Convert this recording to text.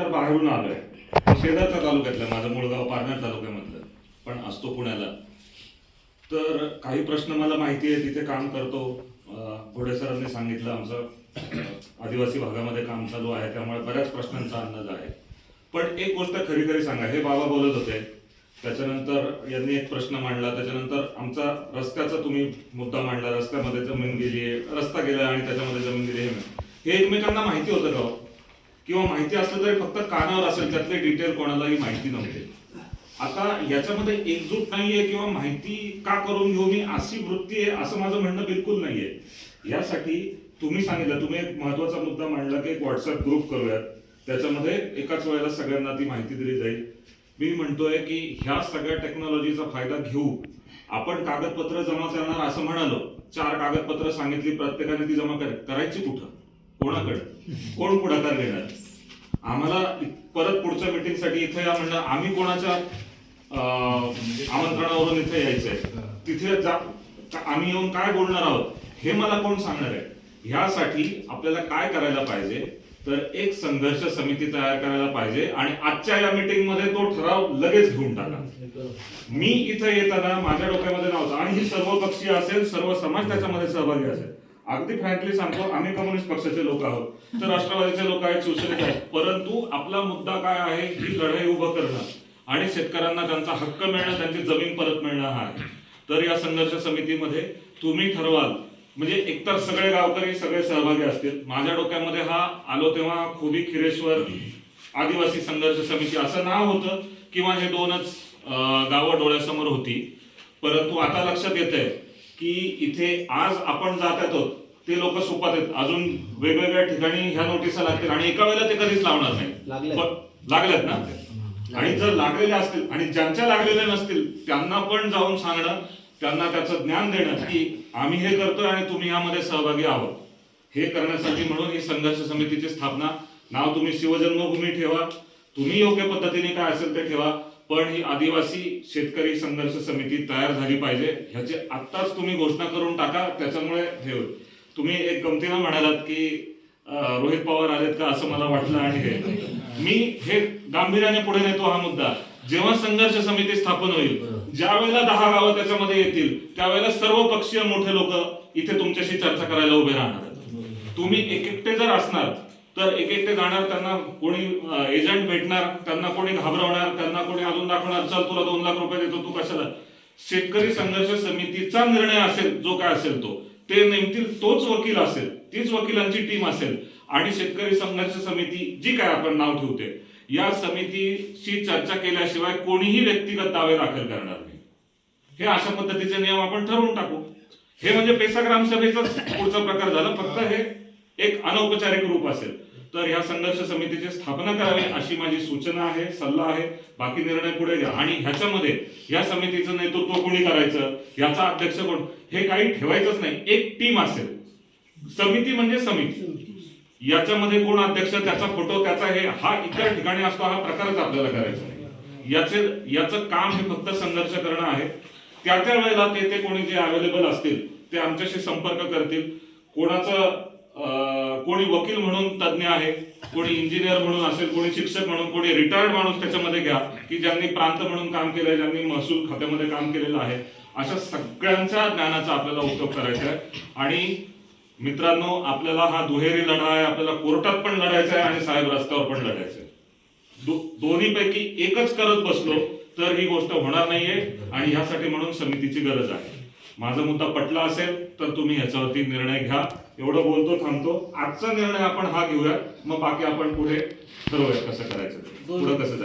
तर बाहेरून आलोय. शेजारच्या तालुक्यातलं माझं मुळगाव पारनेर तालुक्यामधलं पण असतो पुण्याला. तर काही प्रश्न मला माहिती आहे तिथे काम करतो. अं, घोडे सरांनी सांगितलं आमचं. आदिवासी भागामध्ये काम चालू आहे त्यामुळे बऱ्याच प्रश्नांचा अंदाज आहे. पण एक गोष्ट खरी खरी सांगा हे बाबा बोलत होते. त्याच्यानंतर यांनी एक प्रश्न मांडला. त्याच्यानंतर आमचा रस्त्याचा तुम्ही मुद्दा मांडला. रस्त्यामध्ये जमीन गेली रस्ता गेला आणि त्याच्यामध्ये जमीन गेली हे एकमेकांना माहिती होतं का हो? किंवा माहिती असलं तरी फक्त कानावर असेल त्यातले डिटेल कोणालाही माहिती नव्हते. आता याच्यामध्ये एकजूट नाहीये किंवा माहिती का करून घेऊ मी अशी वृत्ती आहे असं माझं म्हणणं बिलकुल नाहीये. यासाठी तुम्ही सांगितलं तुम्ही एक महत्त्वाचा मुद्दा मांडला की एक व्हॉट्सअप ग्रुप करूयात. त्याच्यामध्ये एकाच वेळेला सगळ्यांना ती माहिती दिली जाईल. मी म्हणतोय की ह्या सगळ्या टेक्नॉलॉजीचा फायदा घेऊ. आपण कागदपत्र जमा करणार असं म्हणालो. चार कागदपत्र सांगितली प्रत्येकाने ती जमा करायची कुठं? कोणाकडे? कोण पुढाकार घेणार? आम्हाला परत पुढच्या मिटिंगसाठी इथे या म्हणणं आम्ही कोणाच्या म्हणजे आमंत्रणावरून इथे यायचंय? तिथे जा आम्ही येऊन काय बोलणार आहोत? हे मला कोण सांगणार आहे? ह्यासाठी आपल्याला काय करायला पाहिजे? तर एक संघर्ष समिती तयार करायला पाहिजे आणि आजच्या या मीटिंगमध्ये तो ठराव लगेच घेऊन टाका. मी इथे येताना माझ्या डोक्यामध्ये नव्हता आणि ही सर्व पक्षीय असेल सर्व समाज त्याच्यामध्ये सहभागी असेल. अगदी फ्रँकली सांगतो आम्ही कम्युनिस्ट पक्षाचे लोक आहोत. तर राष्ट्रवादीचे लोक आहेत शिवसेनेचे आहेत. परंतु आपला मुद्दा काय आहे ही लढाई उभं करणं आणि शेतकऱ्यांना त्यांचा हक्क मिळणं त्यांची जमीन परत मिळणं हा आहे. तर या संघर्ष समितीमध्ये तुम्ही ठरवाल. म्हणजे एकतर सगळे गावकरी सगळे सहभागी असतील. माझ्या डोक्यामध्ये हा आलो तेव्हा खुबी खिरेश्वर आदिवासी संघर्ष समिती असं नाव होतं किंवा हे दोनच गावं डोळ्यासमोर होती. परंतु आता लक्षात येत आहे की इथे आज आपण जात आहोत ते लोक सोपात आहेत. अजून वेगवेगळ्या ठिकाणी ह्या नोटिसा लागतील. आणि एका वेळेला ते कधीच लावणार नाही. लागल्यात. लागल्यात ना? आणि जर लागलेले असतील आणि ज्यांच्या लागलेले नसतील त्यांना पण जाऊन सांगणं त्यांना त्याचं ज्ञान देणं की आम्ही हे करतोय आणि तुम्ही यामध्ये सहभागी आहोत. हे करण्यासाठी म्हणून ही संघर्ष समितीची स्थापना. नाव तुम्ही शिवजन्मभूमी ठेवा. तुम्ही योग्य पद्धतीने काय असेल ते ठेवा. पण ही आदिवासी शेतकरी संघर्ष समिती तयार झाली पाहिजे. ह्याची आत्ताच तुम्ही घोषणा करून टाका त्याच्यामुळे हे होईल. तुम्ही एक गमतीनं म्हणालात की रोहित पवार आलेत का असं मला वाटलं आणि हे. मी हे गांभीर्याने पुढे नेतो हा मुद्दा. जेव्हा संघर्ष समिती स्थापन होईल ज्या वेळेला दहा गावं त्याच्यामध्ये येतील त्यावेळेला सर्व पक्षीय मोठे लोक इथे तुमच्याशी चर्चा करायला उभे राहणार. तुम्ही एक एकटे जर असणार तर एक एकटे जाणार त्यांना कोणी एजंट भेटणार त्यांना कोणी घाबरवणार त्यांना कोणी अजून दाखवणार चल तुला दोन लाख रुपये देतो तू कशाला? शेतकरी संघर्ष समितीचा निर्णय असेल जो काय असेल तो ते नेमतील तोच वकील असेल तीच वकिलांची टीम असेल. आणि शेतकरी संघर्ष समिती जी काय आपण नाव ठेवते या समितीशी चर्चा केल्याशिवाय कोणीही व्यक्तिगत दावे दाखल करणार नाही. हे अशा पद्धतीचे नियम आपण ठरवून टाकू. हे म्हणजे पेसा ग्रामसभेचा पुढचा प्रकार झाला. फक्त हे एक अनौपचारिक रूप असेल. तर ह्या संघर्ष समितीची स्थापना करावी अशी माझी सूचना आहे सल्ला आहे. बाकी निर्णय पुढे घ्या. आणि ह्याच्यामध्ये या समितीचं नेतृत्व कोणी करायचं? याचा अध्यक्ष कोण? हे काही ठेवायचंच नाही. एक टीम असेल. समिती म्हणजे समिती. याच्यामध्ये कोण अध्यक्ष त्याचा फोटो त्याचा हे हा इतर ठिकाणी असतो हा प्रकारच आपल्याला करायचा नाही. याचे याचं काम हे फक्त संघर्ष करणं आहे. त्या त्या वेळेला ते ते कोणी जे अवेलेबल असतील ते आमच्याशी संपर्क करतील. कोणाचं कोणी वकील म्हणून तज्ज्ञ आहे कोणी इंजिनियर म्हणून असेल कोणी शिक्षक म्हणून कोणी रिटायर्ड माणूस त्याच्यामध्ये घ्या की ज्यांनी प्रांत म्हणून काम केलंय ज्यांनी महसूल खात्यामध्ये काम केलेलं आहे. अशा सगळ्यांच्या ज्ञानाचा आपल्याला उपयोग करायचा आहे. आणि मित्रांनो आपल्याला हा दुहेरी लढा आहे आपल्याला कोर्टात पण लढायचा आहे आणि साहेब रस्त्यावर पण लढायचं आहे. दो- दोन्हीपैकी एकच करत बसलो तर ही गोष्ट होणार नाहीये आणि ह्यासाठी म्हणून समितीची गरज आहे. माझा मुद्दा पटला असेल तर तुम्ही ह्याच्यावरती निर्णय घ्या. एवढं बोलतो थांबतो. आजचा निर्णय आपण हा घेऊया मग बाकी आपण पुढे ठरवूया कसं करायचं पुढे कसं जायचं.